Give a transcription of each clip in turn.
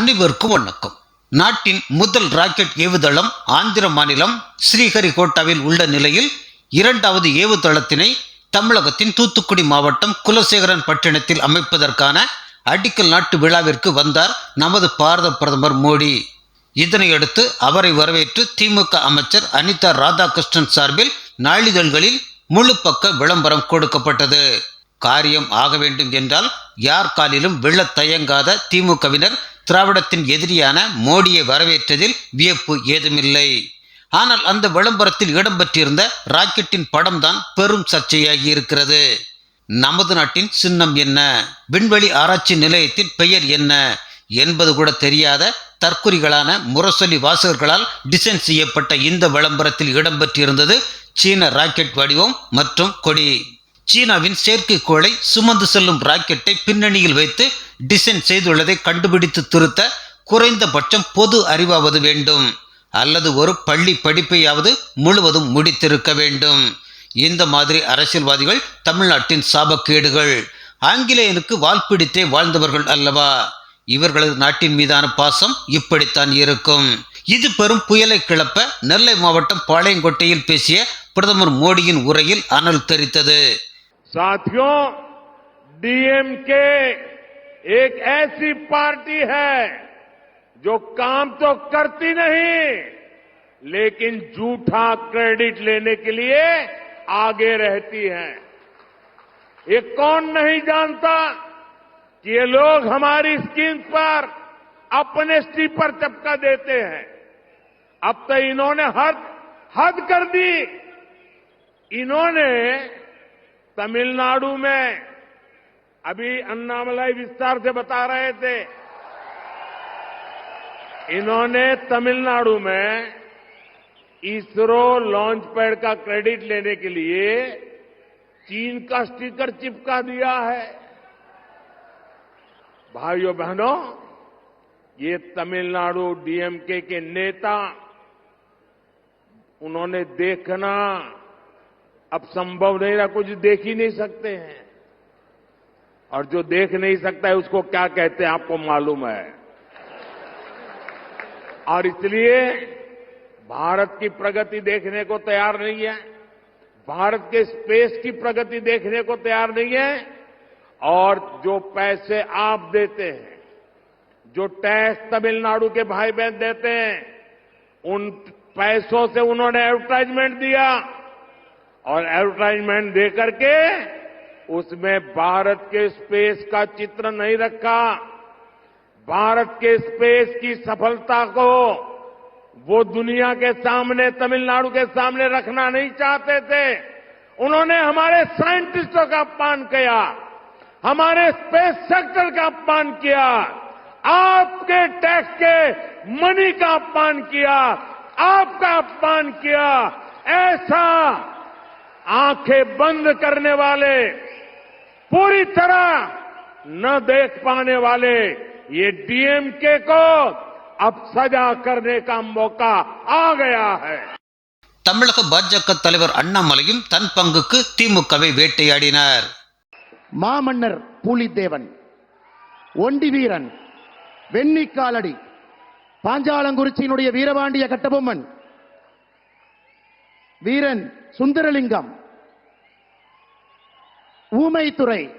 அனைவருக்கும் வணக்கம். நாட்டின் முதல் ராக்கெட் ஏவுதளம் ஆந்திர மாநிலம் ஸ்ரீஹரிகோட்டாவில் உள்ள நிலையில் இரண்டாவது ஏவுதளத்தினை தமிழகத்தின் தூத்துக்குடி மாவட்டம் குலசேகரன் பட்டினத்தில் அமைப்பதற்கான அடிக்கல் நாட்டு விழாவிற்கு வந்தார் நமது பாரத பிரதமர் மோடி. இதனையடுத்து அவரை வரவேற்று திமுக அமைச்சர் அனிதா ராதாகிருஷ்ணன் சார்பில் நாளிதழ்களில் முழு பக்க விளம்பரம் கொடுக்கப்பட்டது. காரியம் ஆக வேண்டும் என்றால் யார் காலிலும் விழத் தயங்காத திமுகவினர் திராவிடத்தின் எதிரியான மோடியை வரவேற்றதில் வியப்பு ஏதுமில்லை. ஆனால் அந்த விளம்பரத்தில் இடம்பெற்றிருந்த ராக்கெட்டின் படம்தான் பெரும் சர்ச்சையாகி இருக்கிறது நமது நாட்டின் சின்னம் என்ன? விண்வெளி ஆராய்ச்சி நிலையத்தின் பெயர் என்ன? என்பது கூட தெரியாத தற்குறிகளான முரசொலி வாசகர்களால் டிசைன் செய்யப்பட்ட இந்த விளம்பரத்தில் இடம்பெற்றிருந்தது சீன ராக்கெட் வடிவம் மற்றும் கொடி. சீனாவின் செயற்கைக்கோளை சுமந்து செல்லும் ராக்கெட்டை பின்னணியில் வைத்து டிசைன் செய்துள்ளதை கண்டுபிடித்து திருத்த குறைந்தபட்சம் பொது அறிவாவது வேண்டும். அல்லது ஒரு பள்ளி படிப்பையாவது முழுவதும் முடித்திருக்க வேண்டும். இந்த மாதிரி அரசியல்வாதிகள் தமிழ்நாட்டின் சாபக்கேடுகள். ஆங்கிலேயனுக்கு வால்பிடித்தே வாழ்ந்தவர்கள் அல்லவா? இவர்களது நாட்டின் மீதான பாசம் இப்படித்தான் இருக்கும். இது பெரும் புயலை கிளப்ப நெல்லை மாவட்டம் பாளையங்கோட்டையில் பேசிய பிரதமர் மோடியின் உரையில் அனல் தெரித்தது சாத்தியோ டிஎம்கே एक ऐसी पार्टी है जो काम तो करती नहीं, लेकिन झूठा क्रेडिट लेने के लिए आगे रहती है। ये कौन नहीं जानता कि ये लोग हमारी स्कीम पर अपने स्टी पर चपका देते हैं। अब तो इन्होंने हद हद कर दी। इन्होंने तमिलनाडु में अभी अन्नामलाई विस्तार से बता रहे थे। इन्होंने तमिलनाडु में इसरो लॉन्च पैड का क्रेडिट लेने के लिए चीन का स्टिकर चिपका दिया है। भाइयों बहनों, ये तमिलनाडु डीएमके के नेता, उन्होंने देखना, अब संभव नहीं रहा, कुछ देख ही नहीं सकते हैं। और जो देख नहीं सकता है, उसको क्या कहते हैं, आपको मालूम है। और इसलिए भारत की प्रगति देखने को तैयार नहीं है। भारत के स्पेस की प्रगति देखने को तैयार नहीं है। और जो पैसे आप देते हैं, जो टैक्स तमिलनाडु के भाई बहन देते हैं, उन पैसों से उन्होंने एडवर्टाइजमेंट दिया। और एडवर्टाइजमेंट देकर करके उसमें भारत के स्पेस का चित्र नहीं रखा। भारत के स्पेस की सफलता को वो दुनिया के सामने, तमिलनाडु के सामने रखना नहीं चाहते थे। उन्होंने हमारे साइंटिस्टों का अपमान किया, हमारे स्पेस सेक्टर का अपमान किया, आपके टैक्स के मनी का अपमान किया, आपका अपमान किया। ऐसा आँखें बंद करने वाले पूरी तरह न देख पाने वाले ये डीएमके को अब सजा करने का मौका आ गया है தமிழக பாஜக தலைவர் அண்ணாமலையும் தன் பங்குக்கு திமுகவை வேட்டையாடினார் மாமன்னர் பூலித்தேவன் ஒண்டி வீரன் வெண்ணிக்காலடி பாஞ்சாலங்குறிச்சியினுடைய வீரபாண்டிய கட்டபொம்மன் வீரன் சுந்தரலிங்கம் ஊமைத்துறை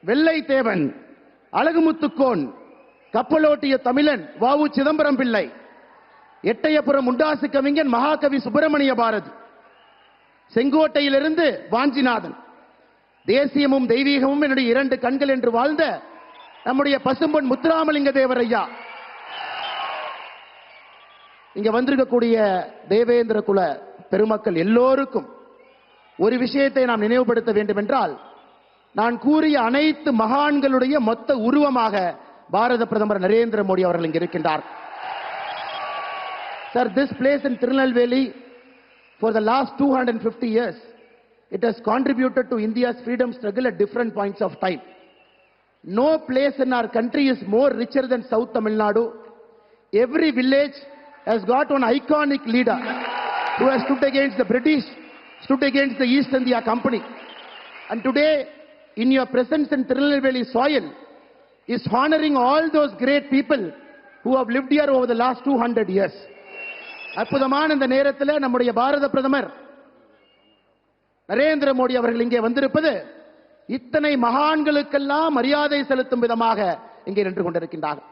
வெள்ளை தேவன் அழகுமுத்துக்கோன் கப்பலோட்டிய தமிழன் வாவு சிதம்பரம் பிள்ளை எட்டயபுரம் முண்டாசு கவிஞன் மகாகவி சுப்பிரமணிய பாரதி செங்கோட்டையிலிருந்து வாஞ்சிநாதன். தேசியமும் தெய்வீகமும் என்னுடைய இரண்டு கண்கள் என்று வாழ்ந்த நம்முடைய பசும்பொன் முத்துராமலிங்க தேவர் ஐயா இங்க வந்திருக்கக்கூடிய தேவேந்திர குல பெருமக்கள் எல்லோருக்கும் ஒரு விஷயத்தை நாம் நினைவுபடுத்த வேண்டும் என்றால் நான் கூறிய அனைத்து மகான்களுடைய மொத்த உருவமாக பாரத பிரதமர் நரேந்திர மோடி அவர்கள் இங்கு இருக்கின்றார் sir this place in Tirunelveli for the last two hundred and fifty years it has contributed to India's freedom struggle at different points of time no place in our country is more richer than south Tamil Nadu every village has got one iconic leader who has stood against the British, stood against the East India Company. And today, in your presence in Tirunelveli soil, is honoring all those great people who have lived here over the last 200 years. அற்புதமான இந்த நேரத்தில் நம்முடைய பாரத பிரதமர் நரேந்திர மோடி அவர்கள் இங்கே வந்திருப்பது இத்தனை மகான்களுக்கெல்லாம் மரியாதை செலுத்தும் விதமாக இங்கே நின்று கொண்டிருக்கின்றார்கள்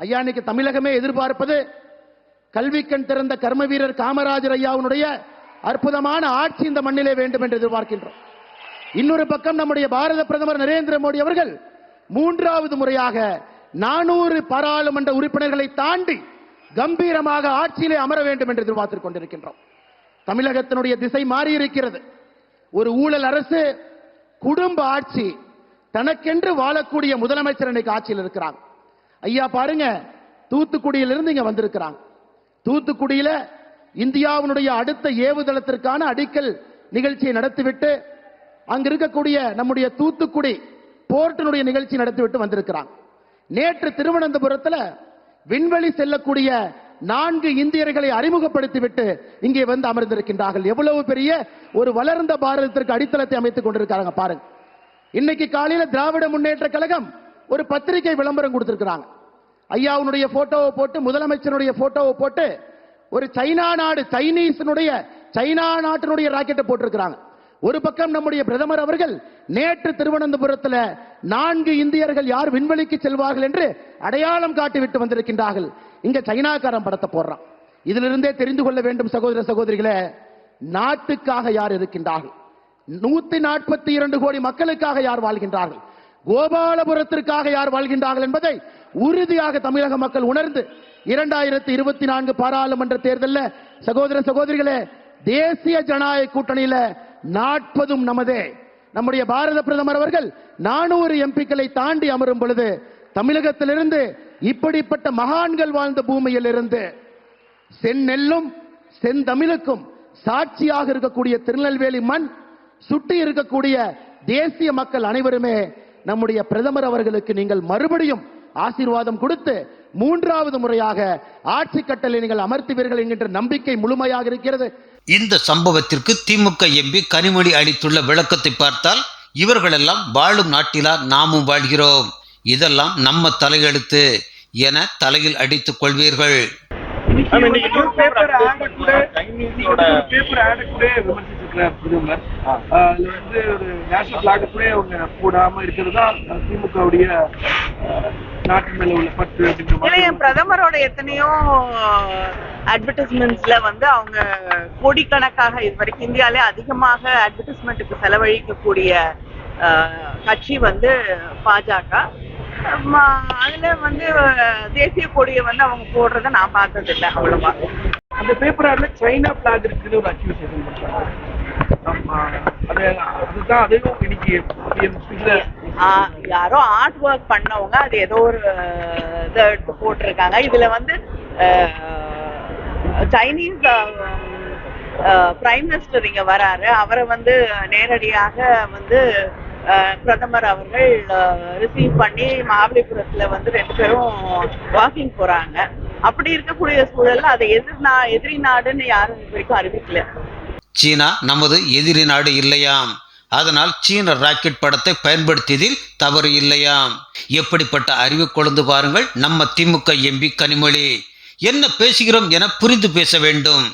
ஐயா இன்னைக்கு தமிழகமே எதிர்பார்ப்பது கல்விக்கண் திறந்த கர்ம வீரர் காமராஜர் ஐயாவுடைய அற்புதமான ஆட்சி இந்த மண்ணிலே வேண்டும் என்று எதிர்பார்க்கின்றோம் இன்னொரு பக்கம் நம்முடைய பாரத பிரதமர் நரேந்திர மோடி அவர்கள் மூன்றாவது முறையாக நானூறு பாராளுமன்ற உறுப்பினர்களை தாண்டி கம்பீரமாக ஆட்சியிலே அமர வேண்டும் என்று எதிர்பார்த்துக் கொண்டிருக்கின்றோம். தமிழகத்தினுடைய திசை மாறி இருக்கிறது ஒரு ஊழல் அரசு குடும்ப ஆட்சி தனக்கென்று வாழக்கூடிய முதலமைச்சர் இன்னைக்கு ஆட்சியில் இருக்கிறாங்க. ஐயா பாருங்க தூத்துக்குடியிலிருந்து இங்க வந்திருக்கிறாங்க. தூத்துக்குடியில இந்தியாவினுடைய அடுத்த ஏவுதளத்திற்கான அடிக்கல் நிகழ்ச்சியை நடத்திவிட்டு அங்க இருக்கக்கூடிய நம்முடைய தூத்துக்குடி போர்ட்டினுடைய நிகழ்ச்சி நடத்திவிட்டு வந்திருக்கிறாங்க நேற்று திருவனந்தபுரத்தில் விண்வெளி செல்லக்கூடிய நான்கு இந்தியர்களை அறிமுகப்படுத்திவிட்டு இங்கே வந்து அமர்ந்திருக்கின்றார்கள். எவ்வளவு பெரிய ஒரு வளர்ந்த பாரதத்திற்கு அடித்தளத்தை அமைத்துக் கொண்டிருக்காங்க பாருங்க. இன்னைக்கு காலையில திராவிட முன்னேற்ற கழகம் ஒரு பத்திரிகை விளம்பரம் கொடுத்திருக்கிறாங்க. ஐயாவுடைய போட்டோவை போட்டு முதலமைச்சருடைய போட்டோவை போட்டு ஒரு சைனா நாடு சைனீஸினுடைய சைனா நாட்டினுடைய ராக்கெட்டை போட்டிருக்கிறாங்க. ஒரு பக்கம் நம்முடைய பிரதமர் அவர்கள் நேற்று திருவனந்தபுரத்தில் நான்கு இந்தியர்கள் யார் விண்வெளிக்கு செல்வார்கள் என்று அடையாளம் காட்டிவிட்டு வந்திருக்கின்றார்கள். இங்க சைனாக்காரன் படத்தை போடுறான். இதிலிருந்தே தெரிந்து கொள்ள வேண்டும் சகோதர சகோதரிகளே நாட்டுக்காக யார் இருக்கின்றார்கள்? நூத்தி நாற்பத்தி இரண்டு கோடி மக்களுக்காக யார் வாழ்கின்றார்கள்? கோபாலபுரத்திற்காக யார் வாழ்கின்றார்கள் என்பதை உறுதியாக தமிழக மக்கள் உணர்ந்து இரண்டாயிரத்தி இருபத்தி நான்கு பாராளுமன்ற தேர்தலில் சகோதர சகோதரிகளே தேசிய ஜனநாயக கூட்டணியில நாற்பதும் நமதே. நம்முடைய பாரத பிரதமர் அவர்கள் நானூறு எம்பிக்களை தாண்டி அமரும் பொழுது தமிழகத்திலிருந்து இப்படிப்பட்ட மகான்கள் வாழ்ந்த பூமியில் இருந்து செந்நெல்லும் செந்தமிழுக்கும் சாட்சியாக இருக்கக்கூடிய திருநெல்வேலி மண் சுட்டி இருக்கக்கூடிய தேசிய மக்கள் அனைவருமே நம்முடைய பிரதமர் அவர்களுக்கு நீங்கள் மறுபடியும் ஆசீர்வாதம் கொடுத்து மூன்றாவது முறையாக ஆட்சி கட்டளை நீங்கள் அமர்த்துவீர்கள் என்கின்ற நம்பிக்கை முழுமையாக இருக்கிறது. இந்த சம்பவத்திற்கு திமுக எம்பி கனிமொழி அளித்துள்ள விளக்கத்தை பார்த்தால் இவர்களெல்லாம் வாழும் நாட்டிலா நாமும் வாழ்கிறோம். இதெல்லாம் நம்ம தலையெழுத்து என தலையில் அடித்துக் கொள்வீர்கள். விமர்சிச்சிருக்கிறார் பிரதமர் அதுல வந்து ஒரு நேஷனல் பிளாக் கூட அவங்க போடாம இருக்கிறது தான் திமுகவுடைய நாட்டு மேல உள்ள பற்று அப்படின்ற பிரதமரோட எத்தனையோ அட்வர்டைஸ்மெண்ட்ஸ்ல வந்து அவங்க கோடிக்கணக்காக இது வரைக்கும் இந்தியாலே அதிகமாக அட்வர்டைஸ்மெண்ட்டுக்கு செலவழிக்கக்கூடிய கட்சி வந்து பாஜக. அதுல வந்து தேசிய கொடியை வந்து அவங்க போடுறத நான் பார்த்தது இல்லை அவ்வளவா. அந்த பேப்பர் சைனா பிளாக் இருக்குன்னு ஒரு அக்யூசேஷன் பண்றாங்க யாரோ ஆர்ட் ஒர்க் பண்ணவங்க அது ஏதோ ஒரு இதை போட்டிருக்காங்க. இதுல வந்து சைனீஸ் பிரைம் மினிஸ்டர் இங்க வராரு. அவரை வந்து நேரடியாக வந்து பிரதமர் அவர்கள் ரிசீவ் பண்ணி மகாபலிபுரத்துல வந்து ரெண்டு பேரும் வாக்கிங் போறாங்க. அப்படி இருக்கக்கூடிய சூழல்ல அதை எதிர் நா எதிரி நாடுன்னு யாரும் இது வரைக்கும் அறிவிக்கல. சீனா நமது எதிரி நாடு இல்லையாம். அதனால் சீன ராக்கெட் படத்தை பயன்படுத்தியதில் தவறு இல்லையாம். எப்படிப்பட்ட அறிவு கொழுந்து பாருங்கள் நம்ம திமுக எம்பி கனிமொழி. என்ன பேசுகிறோம் என புரிந்து பேச வேண்டும்.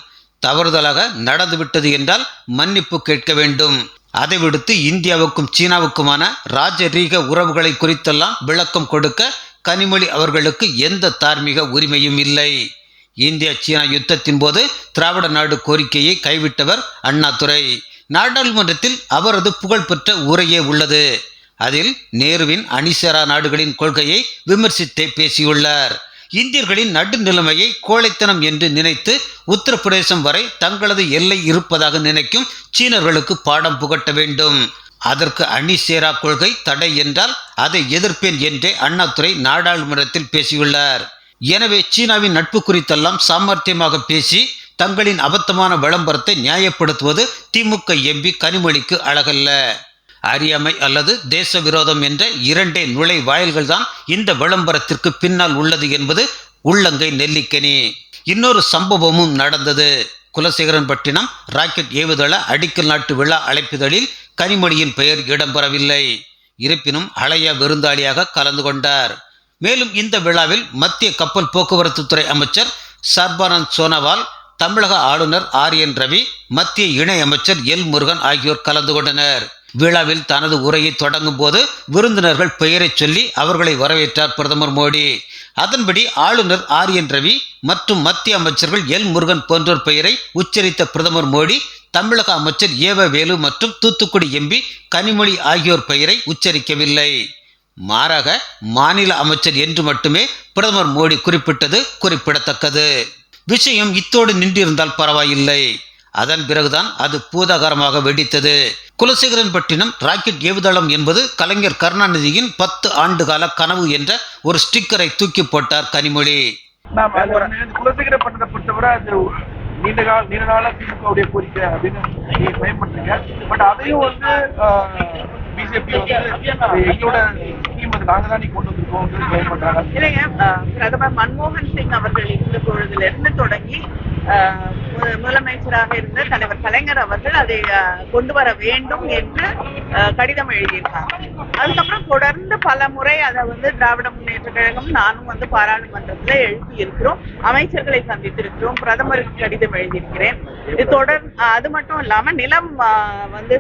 தவறுதலாக நடந்துவிட்டது என்றால் மன்னிப்பு கேட்க வேண்டும். அதை விடுத்து இந்தியாவுக்கும் சீனாவுக்குமான ராஜரீக உறவுகளை குறித்தெல்லாம் விளக்கம் கொடுக்க கனிமொழி அவர்களுக்கு எந்த தார்மீக உரிமையும் இல்லை. இந்தியா சீனா யுத்தத்தின் போது திராவிட நாடு கோரிக்கையை கைவிட்டவர் அண்ணாதுரை. நாடாளுமன்றத்தில் அவரது புகழ்பெற்ற உரையே உள்ளது. அதில் நேருவின் அணிசேரா நாடுகளின் கொள்கையை விமர்சித்தே பேசியுள்ளார். இந்தியர்களின் நடுநிலைமையை கோழைத்தனம் என்று நினைத்து உத்தரப்பிரதேசம் வரை தங்களது எல்லை இருப்பதாக நினைக்கும் சீனர்களுக்கு பாடம் புகட்ட வேண்டும். அதற்கு அணிசேரா கொள்கை தடை என்றால் அதை எதிர்ப்பேன் என்றே அண்ணாதுரை நாடாளுமன்றத்தில் பேசியுள்ளார். எனவே சீனாவின் நட்பு குறித்தெல்லாம் சாமர்த்தியமாக பேசி தங்களின் அபத்தமான விளம்பரத்தை நியாயப்படுத்துவது திமுக எம்பி கனிமொழிக்கு அழகல்ல. அறியாமை அல்லது தேச விரோதம் என்ற இரண்டே நுழை வாயில்கள் தான் இந்த விளம்பரத்திற்கு பின்னால் உள்ளது என்பது உள்ளங்கை நெல்லிக்கனி. இன்னொரு சம்பவமும் நடந்தது. குலசேகரன்பட்டினம் ராக்கெட் ஏவுதள அடிக்கல் நாட்டு விழா அழைப்பிதழில் கனிமொழியின் பெயர் இடம்பெறவில்லை. இருப்பினும் அழைய விருந்தாளியாக கலந்து கொண்டார். மேலும் இந்த விழாவில் மத்திய கப்பல் போக்குவரத்து துறை அமைச்சர் சர்பானந்த் சோனோவால் தமிழக ஆளுநர் ஆர் என் ரவி மத்திய இணை அமைச்சர் எல் முருகன் ஆகியோர் கலந்து கொண்டனர். விழாவில் தனது உரையை தொடங்கும் போது விருந்தினர்கள் பெயரைச் சொல்லி அவர்களை வரவேற்றார் பிரதமர் மோடி. அதன்படி ஆளுநர் ஆர் என் ரவி மற்றும் மத்திய அமைச்சர்கள் எல் முருகன் போன்றோர் பெயரை உச்சரித்த பிரதமர் மோடி தமிழக அமைச்சர் ஏவ வேலு மற்றும் தூத்துக்குடி எம்பி கனிமொழி ஆகியோர் பெயரை உச்சரிக்கவில்லை. மாறாக மாநில அமைச்சர் என்று மட்டுமே பிரதமர் மோடி குறிப்பிட்டது குறிப்பிடத்தக்கது. விஷயம் இத்தோடு நின்றிருந்தால் பரவாயில்லை. அதன் பிறகுதான் அது பூதாகரமாக வெடித்தது. குலசேகரன் பட்டினம் ராக்கெட் ஏவுதளம் என்பது கலைஞர் கருணாநிதியின் பத்து ஆண்டுகால கனவு என்ற ஒரு ஸ்டிக்கரை தூக்கி போட்டார் கனிமொழி. பொறுத்தவரை அது நீண்ட கால நீண்ட நாள திமுகவுடைய கோரிக்கை அப்படின்னு பட் அதையும் வந்து பிஜேபி வந்து எங்களோட ஸ்கீம் அது நாங்க தான் கொண்டு வந்திருக்கோம் கிளைம் பண்றாங்க. இல்லைங்க பிரதமர் மன்மோகன் சிங் அவர்கள் இருந்த பொழுதுல இருந்து தொடங்கி முதலமைச்சராக இருந்த தலைவர் கலைஞர் அவர்கள் அதை கொண்டு வர வேண்டும் என்று கடிதம் எழுதியிருக்காங்க. அதுக்கப்புறம் தொடர்ந்து பல முறை அதை வந்து திராவிட முன்னேற்ற கழகம் நானும் வந்து பாராளுமன்றத்துல எழுப்பி இருக்கிறோம் அமைச்சர்களை சந்தித்திருக்கிறோம். பிரதமருக்கு கடிதம் எழுதியிருக்கிறேன். இது தொடர் அது மட்டும் இல்லாம நிலம் வந்து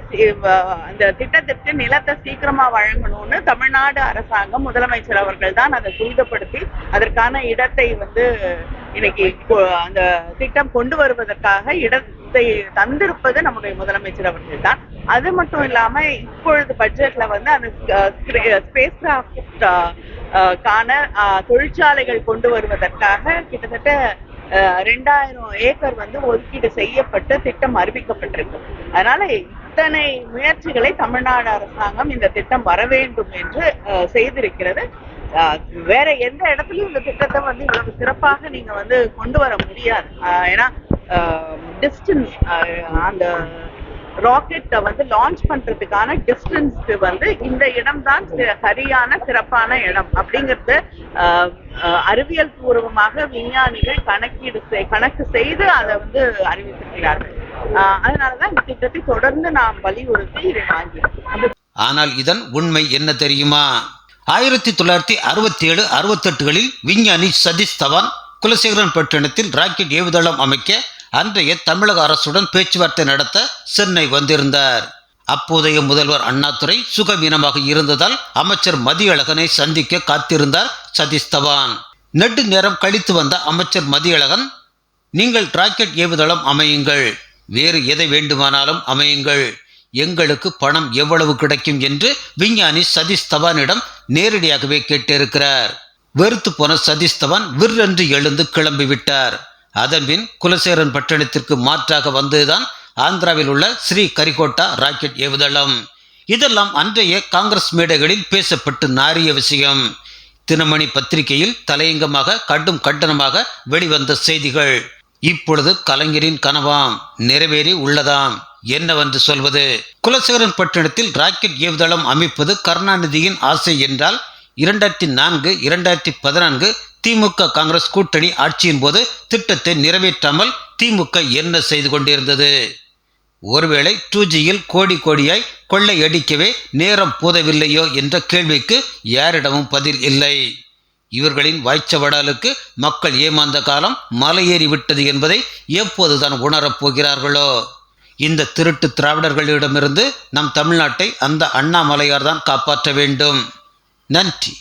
அந்த திட்டத்திற்கு நிலத்தை சீக்கிரமா வழங்கணும்னு தமிழ்நாடு அரசாங்கம் முதலமைச்சர் அவர்கள் தான் அதை துரிதப்படுத்தி அதற்கான இடத்தை வந்து இன்னைக்கு அந்த திட்டம் கொண்டு வருவதற்காக இடத்தை தந்திருப்பது நம்முடைய முதலமைச்சர் அவர்கள் தான். அது மட்டும் இல்லாம இப்பொழுது பட்ஜெட்ல வந்து அந்த ஸ்பேஸ் கிராஃப்ட் கான தொழிற்சாலைகள் கொண்டு வருவதற்காக கிட்டத்தட்ட ரெண்டாயிரம் ஏக்கர் வந்து ஒதுக்கீடு செய்யப்பட்டு திட்டம் அறிவிக்கப்பட்டிருக்கு. அதனால இத்தனை முயற்சிகளை தமிழ்நாடு அரசாங்கம் இந்த திட்டம் வர வேண்டும் என்று அஹ், செய்திருக்கிறது. வேற எந்த இடத்துலயும் இந்த திட்டத்தை வந்து இவ்வளவு சிறப்பாக நீங்க வந்து கொண்டு வர முடியாது. ஏன்னா டிஸ்டன்ஸ் அந்த ராக்கெட்டை வந்து லான்ச் பண்றதுக்கான டிஸ்டன்ஸ்க்கு வந்து இந்த இடம் தான் சரியான சிறப்பான இடம் அப்படிங்கறது அறிவியல் பூர்வமாக விஞ்ஞானிகள் கணக்கீடு செய்- கணக்கு செய்து அதை வந்து அறிவித்திருக்கிறார்கள். அதனாலதான் இந்த திட்டத்தை தொடர்ந்து நாம் வலியுறுத்தி இதை வாங்கியிருக்கோம். ஆனால் இதன் உண்மை என்ன தெரியுமா? ஆயிரத்தி தொள்ளாயிரத்தி அறுபத்தி ஏழு அறுபத்தெட்டுகளில் விஞ்ஞானி சதீஷ் தவான் குலசேகரன் பட்டினத்தில் ராக்கெட் ஏவுதளம் அமைக்க அன்றைய தமிழக அரசுடன் பேச்சுவார்த்தை நடத்த சென்னை வந்திருந்தார். அப்போதைய முதல்வர் அண்ணாதுரை சுகவீனமாக இருந்ததால் அமைச்சர் மதியழகனை சந்திக்க காத்திருந்தார் சதீஷ் தவான். நெடு நேரம் கழித்து வந்த அமைச்சர் மதியழகன் நீங்கள் ராக்கெட் ஏவுதளம் அமையுங்கள். வேறு எதை வேண்டுமானாலும் அமையுங்கள். எங்களுக்கு பணம் எவ்வளவு கிடைக்கும்? என்று விஞ்ஞானி சதீஷ் தவானிடம் நேரடியாகவே கேட்டிருக்கிறார். வெறுத்து போன சதிஸ்தவன் விற்றென்று எழுந்து கிளம்பிவிட்டார். அதன்பின் குலசேரன் பட்டணத்திற்கு மாற்றாக வந்ததுதான் ஆந்திராவில் உள்ள ஸ்ரீ கரிகோட்டா ராக்கெட் ஏவுதளம். இதெல்லாம் அன்றைய காங்கிரஸ் மேடைகளில் பேசப்பட்டு நாரிய விஷயம். தினமணி பத்திரிகையில் தலையங்கமாக கடும் கண்டனமாக வெளிவந்த செய்திகள். இப்பொழுது கலைஞரின் கனவாம் நிறைவேறி உள்ளதாம். என்னவென்று சொல்வது? குலசேகரன் பட்டினத்தில் ராக்கெட் ஏவுதளம் அமைப்பது கருணாநிதியின் ஆசை என்றால் இரண்டாயிரத்தி நான்கு இரண்டாயிரத்தி பதினான்கு திமுக காங்கிரஸ் கூட்டணி ஆட்சியின் போது திட்டத்தை நிறைவேற்றாமல் திமுக என்ன செய்து கொண்டிருந்தது? ஒருவேளை டூ ஜியில் கோடி கோடியாய் கொள்ளையடிக்கவே நேரம் போதவில்லையோ என்ற கேள்விக்கு யாரிடமும் பதில் இல்லை. இவர்களின் வாய்ச்சவடாலுக்கு மக்கள் ஏமாந்த காலம் மலையேறி விட்டது என்பதை எப்போதுதான் உணரப் போகிறார்களோ? இந்த திருட்டு திராவிடர்களிடமிருந்து நம் தமிழ்நாட்டை அந்த அண்ணாமலையார் தான் காப்பாற்ற வேண்டும். நன்றி.